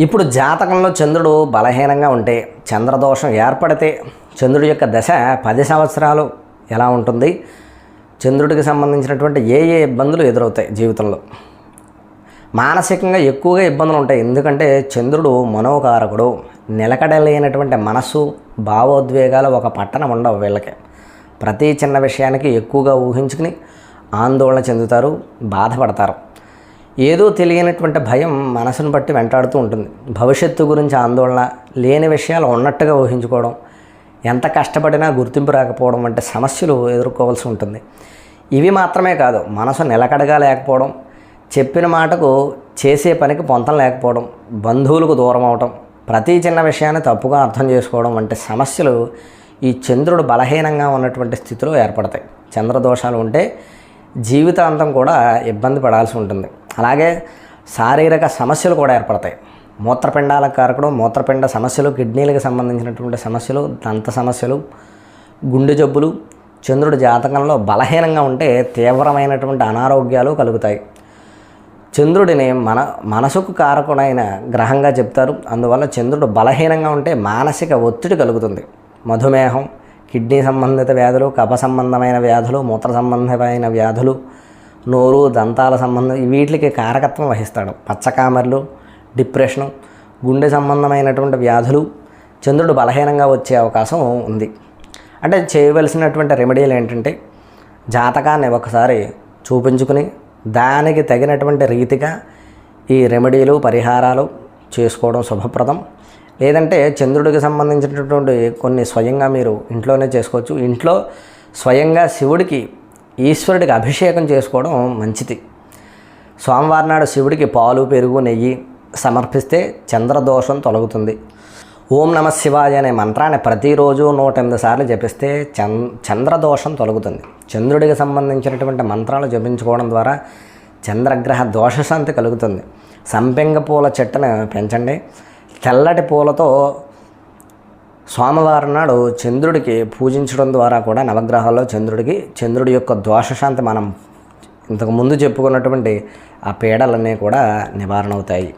ఇప్పుడు జాతకంలో చంద్రుడు బలహీనంగా ఉంటే చంద్రదోషం ఏర్పడితే చంద్రుడి యొక్క దశ పది సంవత్సరాలు ఎలా ఉంటుంది? చంద్రుడికి సంబంధించినటువంటి ఏ ఏ ఇబ్బందులు ఎదురవుతాయి జీవితంలో? మానసికంగా ఎక్కువగా ఇబ్బందులు ఉంటాయి. ఎందుకంటే చంద్రుడు మనోకారకుడు. నిలకడలేనటువంటి మనస్సు భావోద్వేగాలు ఒక పట్టణం ఉండవు వీళ్ళకి. ప్రతి చిన్న విషయానికి ఎక్కువగా ఊహించుకుని ఆందోళన చెందుతారు బాధపడతారు. ఏదో తెలియనటువంటి భయం మనసును బట్టి వెంటాడుతూ ఉంటుంది. భవిష్యత్తు గురించి ఆందోళన లేని విషయాలు ఉన్నట్టుగా ఊహించుకోవడం ఎంత కష్టపడినా గుర్తింపు రాకపోవడం వంటి సమస్యలు ఎదుర్కోవాల్సి ఉంటుంది. ఇవి మాత్రమే కాదు మనసు నిలకడగా లేకపోవడం చెప్పిన మాటకు చేసే పనికి పొంతం లేకపోవడం బంధువులకు దూరం అవడం ప్రతి చిన్న విషయాన్ని తప్పుగా అర్థం చేసుకోవడం వంటి సమస్యలు ఈ చంద్రుడు బలహీనంగా ఉన్నటువంటి స్థితిలో ఏర్పడతాయి. చంద్రదోషాలు ఉంటే జీవితాంతం కూడా ఇబ్బంది పడాల్సి ఉంటుంది. అలాగే శారీరక సమస్యలు కూడా ఏర్పడతాయి. మూత్రపిండాల కారకుడు మూత్రపిండ సమస్యలు కిడ్నీలకు సంబంధించినటువంటి సమస్యలు దంత సమస్యలు గుండె జబ్బులు చంద్రుడి జాతకంలో బలహీనంగా ఉంటే తీవ్రమైనటువంటి అనారోగ్యాలు కలుగుతాయి. చంద్రుడిని మన మనసుకు కారకుడైన గ్రహంగా చెప్తారు. అందువల్ల చంద్రుడు బలహీనంగా ఉంటే మానసిక ఒత్తిడి కలుగుతుంది. మధుమేహం కిడ్నీ సంబంధిత వ్యాధులు కఫ సంబంధమైన వ్యాధులు మూత్ర సంబంధమైన వ్యాధులు నోరు దంతాల సంబంధం వీటికి కారకత్వం వహిస్తాడు. పచ్చకామర్లు డిప్రెషను గుండె సంబంధమైనటువంటి వ్యాధులు చంద్రుడు బలహీనంగా వచ్చే అవకాశం ఉంది. అంటే చేయవలసినటువంటి రెమెడీలు ఏంటంటే జాతకాన్ని ఒకసారి చూపించుకుని దానికి తగినటువంటి రీతిగా ఈ రెమెడీలు పరిహారాలు చేసుకోవడం శుభప్రదం. లేదంటే చంద్రుడికి సంబంధించినటువంటి కొన్ని స్వయంగా మీరు ఇంట్లోనే చేసుకోవచ్చు. ఇంట్లో స్వయంగా శివుడికి ఈశ్వరుడికి అభిషేకం చేసుకోవడం మంచిది. సోమవారం నాడు శివుడికి పాలు పెరుగు నెయ్యి సమర్పిస్తే చంద్రదోషం తొలగుతుంది. ఓం నమ శివాయ అనే మంత్రాన్ని ప్రతిరోజు నూట ఎనిమిది సార్లు జపిస్తే చం చంద్రదోషం తొలగుతుంది. చంద్రుడికి సంబంధించినటువంటి మంత్రాలు జపించుకోవడం ద్వారా చంద్రగ్రహ దోషశాంతి కలుగుతుంది. సంపెంగ పూల చెట్టును పెంచండి. తెల్లటి పూలతో సోమవారం నాడు చంద్రుడికి పూజించడం ద్వారా కూడా నవగ్రహాల్లో చంద్రుడికి చంద్రుడి యొక్క దోషశాంతి మనం ఇంతకు ముందు చెప్పుకున్నటువంటి ఆ పీడలన్నీ కూడా నివారణ అవుతాయి